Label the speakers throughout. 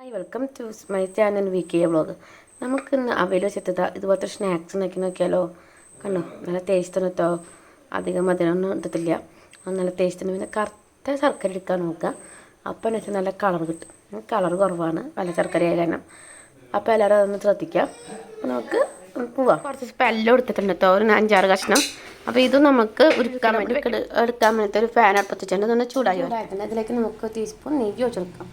Speaker 1: Hi welcome to my channel V K vlog നമുക്ക് ഇന്ന് അവയിൽ വെച്ചിട്ട് ഇതുപോലത്തെ സ്നാക്സ് ഉണ്ടാക്കി നോക്കിയാലോ? കണ്ടോ? നല്ല ടേസ്റ്റ് കേട്ടോ അധികം മധുരമൊന്നും എടുത്തിട്ടില്ല നല്ല ടേസ്റ്റ് പിന്നെ കറുത്ത ശർക്കര എടുക്കാൻ നോക്കുക. അപ്പം എന്ന് വെച്ചാൽ നല്ല കളർ കിട്ടും. കളർ കുറവാണ്. നല്ല ശർക്കര ആയ കാരണം. അപ്പോൾ എല്ലാവരും അതൊന്ന് ശ്രദ്ധിക്കാം. അപ്പോൾ നമുക്ക് പോവാം. കുറച്ച് എല്ലാം എടുത്തിട്ടുണ്ട് കേട്ടോ ഒരു അഞ്ചാറ് കഷ്ണം. അപ്പോൾ ഇത് നമുക്ക് ഉരുക്കാൻ വേണ്ടി എടുക്ക- എടുക്കാൻ വേണ്ടിയിട്ട് ഒരു ഫാൻ അടുപ്പത്തിട്ടുണ്ട് ഇതൊന്ന് ചൂടായി ഇതിലേക്ക് നമുക്ക് ടീസ്പൂൺ നെയ്യ് വെച്ചെടുക്കാം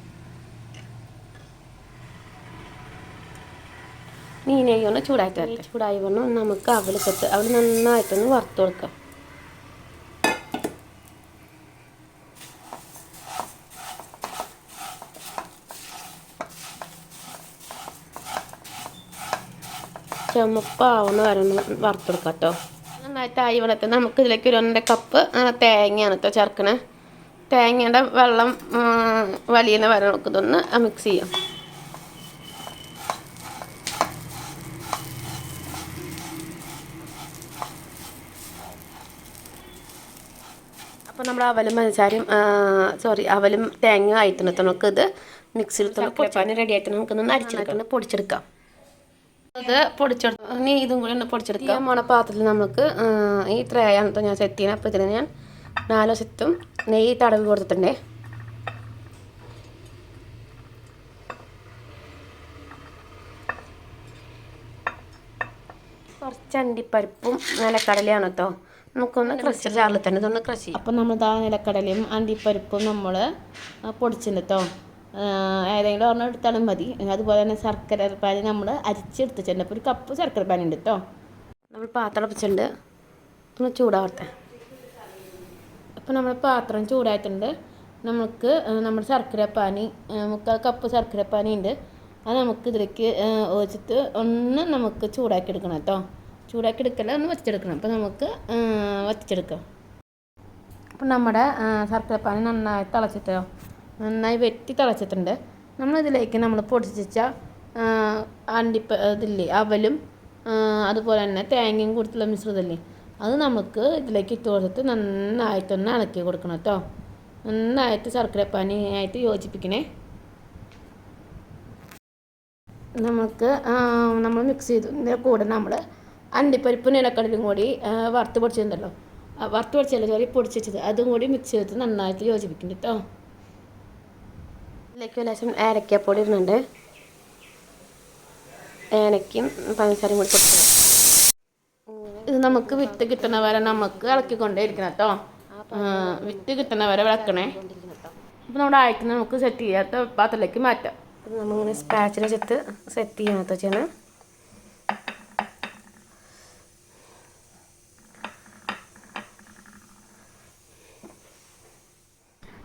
Speaker 1: മീനെയ്യ് ഒന്ന് ചൂടായിട്ട് ചൂടായി വന്നു നമുക്ക് അവലിക്കത്ത് അവൾ നന്നായിട്ടൊന്ന് വറുത്ത് കൊടുക്കാം. ചുമപ്പാവുന്ന വരെ വറുത്ത് കൊടുക്കാം കേട്ടോ. നന്നായിട്ട് ആയി വന്നിട്ട് നമുക്ക് ഇതിലേക്ക് ഒരു ഒന്നര കപ്പ് തേങ്ങയാണ് കേട്ടോ ചേർക്കണേ. തേങ്ങയുടെ വെള്ളം വലിയ വരെ നമുക്ക് ഇതൊന്ന് മിക്സ് ചെയ്യാം. അപ്പോൾ നമ്മൾ അവലും പഞ്ചസാരയും സോറി അവലും തേങ്ങ ആയിട്ടുണ്ട് നമുക്കിത് മിക്സിൽ മിക്സിയിൽ പൊടിച്ചാൻ റെഡി ആയിട്ട് നമുക്കൊന്ന് അരിച്ചെടുക്കണം പൊടിച്ചെടുക്കാം. അത് പൊടിച്ചെടുത്തു ഇനി ഇതും കൂടി ഒന്ന് പൊടിച്ചെടുക്കാം. മണപ്പാത്രത്തിൽ നമുക്ക് ഈ ത്രേയാണ് ഞാൻ സെറ്റ് ചെയ്യണം. അപ്പോൾ ഇതിന് ഞാൻ നാലോ സെറ്റും നെയ്യ് തടവി കൊടുത്തിട്ടുണ്ടേ. കുറച്ച് അണ്ടിപ്പരിപ്പും നിലക്കടലയാണ് കേട്ടോ നമുക്കൊന്ന് ക്രഷ് ജാറിൽ തന്നെ ഇതൊന്ന് ക്രഷ് ചെയ്യാം.
Speaker 2: അപ്പം നമ്മൾ ആ നിലക്കടലയും അണ്ടിപ്പരിപ്പും നമ്മൾ പൊടിച്ചിട്ടുണ്ട് കേട്ടോ ഏതെങ്കിലും ഒരെണ്ണം എടുത്താലും മതി. അതുപോലെ തന്നെ ശർക്കര പാനി നമ്മൾ അരിച്ചെടുത്തിട്ടുണ്ട്. അപ്പോൾ ഒരു കപ്പ് ശർക്കര പാനി ഉണ്ട് കേട്ടോ
Speaker 1: നമ്മൾ പാത്രം വെച്ചിട്ടുണ്ട് ഒന്ന് ചൂടാവട്ടെ.
Speaker 2: അപ്പോൾ നമ്മൾ പാത്രം ചൂടായിട്ടുണ്ട്. നമുക്ക് നമ്മുടെ ശർക്കര പാനി മുക്കാൽ കപ്പ് ശർക്കര പാനി ഉണ്ട്. അത് നമുക്ക് ഇതിലേക്ക് ഒഴിച്ചിട്ട് ഒന്ന് നമുക്ക് ചൂടാക്കി എടുക്കണം കേട്ടോ ചൂടാക്കി എടുക്കല്ല ഒന്ന് വെച്ചെടുക്കണം അപ്പോൾ നമുക്ക് വറ്റിച്ചെടുക്കാം. അപ്പം നമ്മുടെ ശർക്കരപ്പാനി ശർക്കര പാനി നന്നായി തിളച്ചിട്ടോ നന്നായി വെട്ടി തിളച്ചിട്ടുണ്ട്. നമ്മളിതിലേക്ക് നമ്മൾ പൊടിച്ചിച്ച അണ്ടിപ്പ ഇതില്ലേ അവലും അതുപോലെ തന്നെ തേങ്ങയും കൊടുത്തുള്ള മിശ്രിതമില്ലേ അത് നമുക്ക് ഇതിലേക്ക് ഇട്ട് കൊടുത്തിട്ട് നന്നായിട്ടൊന്ന് ഇളക്കി കൊടുക്കണം കേട്ടോ. നന്നായിട്ട് ശർക്കര പാനിയായിട്ട് യോജിപ്പിക്കണേ. നമുക്ക് നമ്മൾ മിക്സ് ചെയ്തതിന്റെ കൂടെ നമ്മൾ അണ്ടിപ്പരിപ്പും നിലക്കടലും കൂടി വറുത്ത് പൊടിച്ചിട്ടുണ്ടല്ലോ വറുത്ത് പൊടിച്ചല്ല ചോറി പൊടിച്ച് വെച്ചത് അതും കൂടി മിക്സ് ചെയ്ത് നന്നായിട്ട് യോജിപ്പിക്കും കേട്ടോ.
Speaker 1: ഇതിലേക്ക് ലേശം ഏലക്കപ്പൊടി ഇടുന്നുണ്ട്. ഏലക്കയും പഞ്ചസാരയും കൂടി പൊടിച്ചത്
Speaker 2: ഇത് നമുക്ക് വിത്ത് കിട്ടണ വരെ നമുക്ക് ഇളക്കിക്കൊണ്ടേ ഇരിക്കണം കേട്ടോ. വിത്ത് കിട്ടണ വരെ വിളക്കണേ അപ്പോൾ നമ്മുടെ ആയിക്കുന്ന നമുക്ക് സെറ്റ് ചെയ്യാത്ത പാത്രത്തിലേക്ക് മാറ്റാം.
Speaker 1: നമ്മളിങ്ങനെ സ്പാച്ചിനെ ചെത്ത് സെറ്റ് ചെയ്യണം കേട്ടോ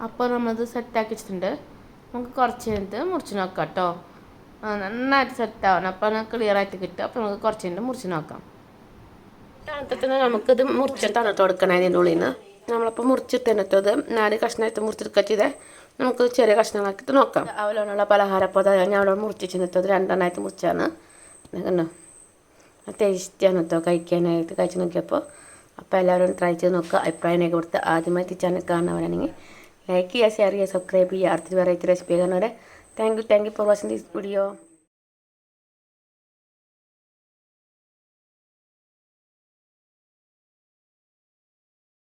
Speaker 2: അപ്പോൾ നമ്മളത് സെറ്റാക്കി വെച്ചിട്ടുണ്ട്. നമുക്ക് കുറച്ച് കഴിഞ്ഞിട്ട് മുറിച്ച് നോക്കാം കേട്ടോ നന്നായിട്ട് സെറ്റ് ആവണം. അപ്പോൾ ക്ലിയർ ആയിട്ട് കിട്ടും. അപ്പോൾ നമുക്ക് കുറച്ച് കഴിഞ്ഞിട്ട് മുറിച്ച് നോക്കാം.
Speaker 1: തണുത്തത്തിന് നമുക്കിത് മുറിച്ച് തണുത്ത് കൊടുക്കണം അതിന്റെ ഉള്ളിൽ നിന്ന് നമ്മളപ്പോൾ മുറിച്ചിട്ടെടുത്തത് നാല് കഷ്ണമായിട്ട് മുറിച്ചെടുക്കുക ചെയ്തേ. നമുക്ക് ചെറിയ കഷ്ണങ്ങളാക്കിയിട്ട് നോക്കാം. അവലോണുള്ള പലഹാരപ്പോൾ ഞാൻ അവിടെ മുറിച്ച് ചെന്നിട്ടത് രണ്ടെണ്ണമായിട്ട് മുറിച്ചാണ്. കണ്ടോ? ടേസ്റ്റിയാണ് കേട്ടോ കഴിക്കാനായിട്ട്. കഴിച്ച് നോക്കിയപ്പോൾ അപ്പോൾ എല്ലാവരും ട്രൈ ചെയ്ത് നോക്കുക അഭിപ്രായം കൊടുത്ത് ആദ്യമായിട്ട് ചാനൽ കാണുന്നവരാണെങ്കിൽ ലൈക്ക് ചെയ്യുക ഷെയർ ചെയ്യുക സബ്സ്ക്രൈബ് ചെയ്യുക അടുത്തൊരു വെറൈറ്റി റെസിപ്പി കാണുന്നവരെ thank you thank you for watching this video